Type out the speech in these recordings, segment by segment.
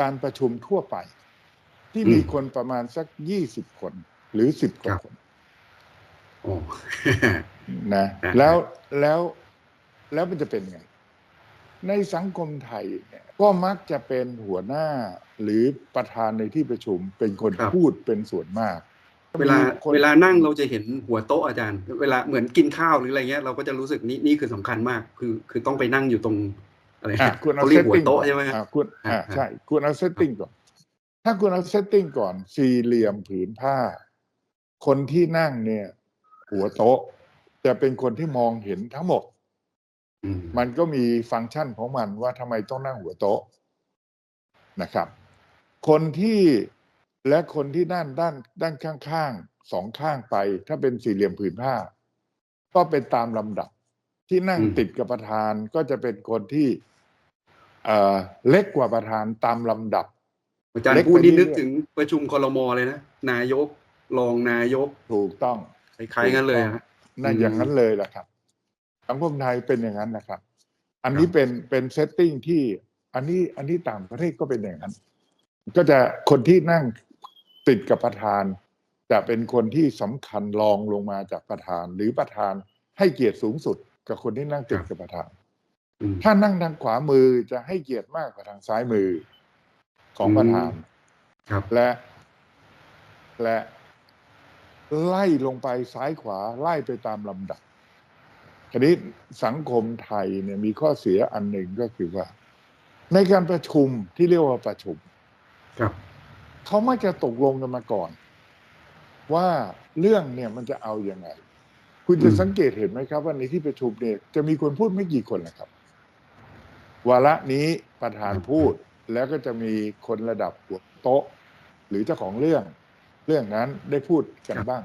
การประชุมทั่วไป ที่อืมมีคนประมาณสักยี่สิบคน หรือสิบกว่าครับคนโอ้นะอ่าแล้วแล้วแล้วมันจะเป็นไง ในสังคมไทยเนี่ยก็มักจะเป็นหัวหน้าหรือประธานในที่ประชุมเป็นคนพูดเป็นส่วนมาก เวลามีคนเวลานั่งเราจะเห็นหัวโต๊ะอาจารย์ เวลาเหมือนกินข้าวหรืออะไรเงี้ยเราก็จะรู้สึกนี่นี่คือสำคัญมาก คือคือต้องไปนั่งอยู่ตรง อะไรอะคุณเอาเขาเรีเซยตกหัวติ้งโต๊ะใช่ไหมอะคุณอ่าอ่าใช่คุณเอาเซตติ้งก่อน ถ้าคุณเอาเซตติ้งก่อน สี่เหลี่ยมผืนผ้า คนที่นั่งเนี่ย หัวโต๊ะ จะเป็นคนที่มองเห็นทั้งหมดอืมมันก็มีฟังก์ชันของมันว่าทำไมต้องนั่งหัวโต๊ะนะครับ คนที่และคนที่ด้านด้าน ด้านข้างๆสองข้างไป ถ้าเป็นสี่เหลี่ยมผืนผ้า ก็เป็นตามลำดับที่นั่งติดกับประธานก็จะเป็นคนที่ เอ่อเล็กกว่าประธานตามลำดับ อาจารย์เล็กพูดนี่ไปเรื่นึอยกถึงประชุมคอรมอเลยนะ นายกรองนายกถูกต้องคล้ายๆกันเลยฮะนั่นอืมอย่างนั้นเลยแหละครับสังคมไทยเป็นอย่างนั้นนะครับ อันนี้ครับเป็นเป็นเซตติ้งที่อันนี้อันนี้ต่างประเทศก็เป็นอย่างนั้น ก็จะคนที่นั่งติดกับประธาน จะเป็นคนที่สำคัญรองลงมาจากประธาน หรือประธานให้เกียรติสูงสุดกับคนที่นั่งติดกับประธานอืม ถ้านั่งทางขวามือจะให้เกียรติมากกว่าทางซ้ายมือของประธานครับและ และ ไล่ลงไปซ้ายขวาไล่ไปตามลำดับทีนี้สังคมไทยเนี่ยมีข้อเสียอันหนึ่งก็คือว่า ในการประชุมที่เรียกว่าประชุม ครับเขาไม่จะตกลงกันมาก่อน ว่าเรื่องเนี่ยมันจะเอาอยัางไง คุณจะอืมสังเกตเห็นไหมครับว่าในที่ประชุมเนี่ยจะมีคนพูดไม่กี่คนนะครับ วาระนี้ประธานพูดแล้วก็จะมีคนระดับหัวโต๊ะ หรือเจ้าของเรื่อง เรื่องนั้นได้พูดกันบ้าง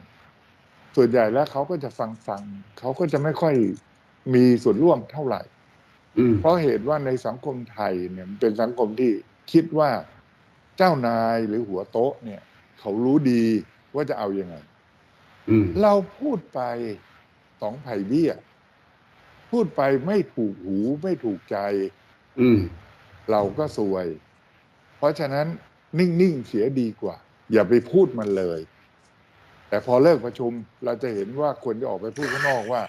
ส่วนใหญ่แล้วเขาก็จะฟังฟังเขาก็จะไม่ค่อยมีส่วนร่วมเท่าไหร่อืมเพราะเหตุว่าในสังคมไทยเนี่ยมันเป็นสังคมที่คิดว่าเจ้านายหรือหัวโต๊ะเนี่ย เขารู้ดีว่าจะเอาอยัางไงอืมเราพูดไปสองไผ่เบี้ย พูดไปไม่ถูกหูไม่ถูกใจ อืม เราก็ซวย เพราะฉะนั้นนิ่ง ๆ เสียดีกว่า อย่าไปพูดมันเลย แต่พอเลิกประชุม เราจะเห็นว่าควรจะออกไปพูดข้างนอกว่า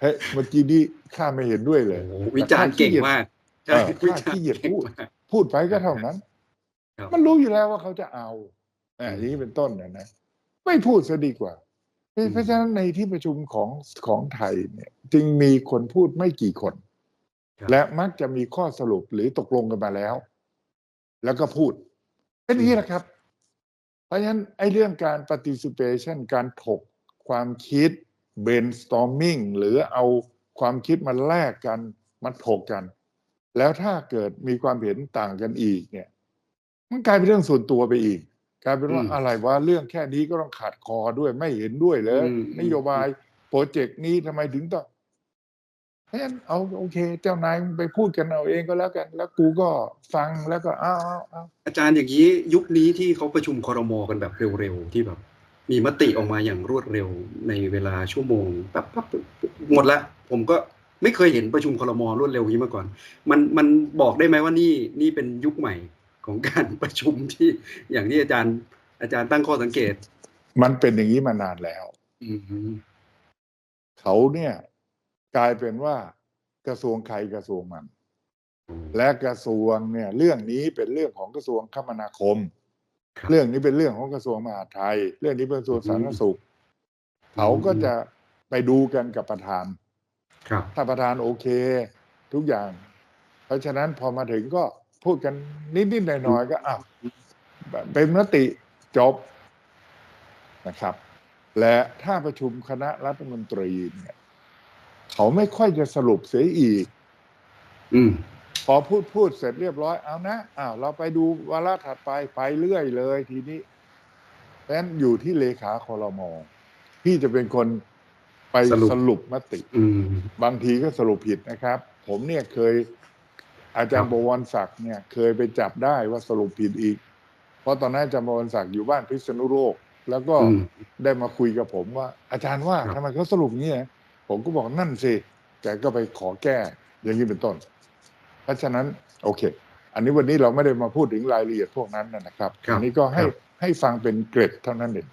เฮ้ยเมื่อกี้นี้ข้าไม่เห็นด้วยเลยโอ้โหวิจารณ์เก่งมากเออวิข้าจารขี้ณ์เกียจเก่งพูดมากพูดไปก็เท่านั้นครับมันรู้อยู่แล้วว่าเขาจะเอาอ่าอย่างนี้เป็นต้นนะนะไม่พูดซะดีกว่าเพราะเพราะฉะนั้นในที่ประชุมของของไทยเนี่ย จึงมีคนพูดไม่กี่คนครับ และมักจะมีข้อสรุปหรือตกลงกันมาแล้ว แล้วก็พูดเป็นอย่างนี้แหละครับ เพราะฉะนั้นไอ้เรื่องการ participation การถกความคิด brainstorming หรือเอาความคิดมาแลกกันมาถกกัน แล้วถ้าเกิดมีความเห็นต่างกันอีกเนี่ย มันกลายเป็นเรื่องส่วนตัวไปอีก กลายเป็นว่าอืมอะไรวะเรื่องแค่นี้ก็ต้องขาดคอด้วยไม่เห็นด้วยเลยอืมนโยบายโปรเจกต์นี้ทำไมถึงต้อง เพราะฉะนั้นเอาโอเค เจ้านายมึงไปพูดกันเอาเองก็แล้วกัน แล้วกูก็ฟังแล้วก็อ้าวอ้าวอ้าวอาจารย์อย่างนี้ยุคนี้ที่เขาประชุมคอรมอกันแบบเร็วๆที่แบบ มีมติออกมาอย่างรวดเร็วในเวลาชั่วโมงปั๊บปั๊บปั๊บหมดละผมก็ไม่เคยเห็นประชุมคอรมอรวดเร็วอย่างนี้มาก่อน มันมันบอกได้ไหมว่านี่นี่เป็นยุคใหม่ของการประชุมที่อย่างที่อาจารย์ อาจารย์ตั้งข้อสังเกต มันเป็นอย่างนี้มานานแล้วอืมเขาเนี่ย กลายเป็นว่ากระทรวงใครกระทรวงมัน และกระทรวงเนี่ยเรื่องนี้เป็นเรื่องของกระทรวงคมนาคมครับเรื่องนี้เป็นเรื่องของกระทรวงมหาดไทย เรื่องนี้เป็นกระทรวงสาธารณสุข เขาก็จะไปดูกันกับประธานครับถ้าประธานโอเค ทุกอย่าง เพราะฉะนั้นพอมาถึงก็พูดกันนิดๆหน่อยๆก็อ้าวเป็นมติจบนะครับ และถ้าประชุมคณะรัฐมนตรีเนี่ย เขาไม่ค่อยจะสรุปเสียอีก อืม พอพูดพูดเสร็จเรียบร้อยเอานะอ้าวเราไปดูวาระถัดไปไปเรื่อยเลยทีนี้เพราะฉะนั้นอยู่ที่เลขาคอรมอที่จะเป็นคนไปสรุป สรุปมติ อืม บางทีก็สรุปผิดนะครับ ผมเนี่ยเคย อาจารครัย์บบวรศักดิ์เนี่ย เคยไปจับได้ว่าสรุปผิดอีก เพราะตอนนั้นอาจารย์บวรศักดิ์อยู่บ้านพิษณุโลก แล้วก็อืมได้มาคุยกับผมว่า อาจารย์ว่าครับ ทำไมเขาสรุปอย่างนี้ย ผมก็บอกนั่นสิ แกก็ไปขอแก้ อย่างนี้เป็นต้น เพราะฉะนั้นโอเค อันนี้วันนี้เราไม่ได้มาพูดถึงรายละเอียดพวกนั้นนะครับครับอันนี้ก็ให้ครับให้ฟังเป็นเกร็ดเท่านั้นเอง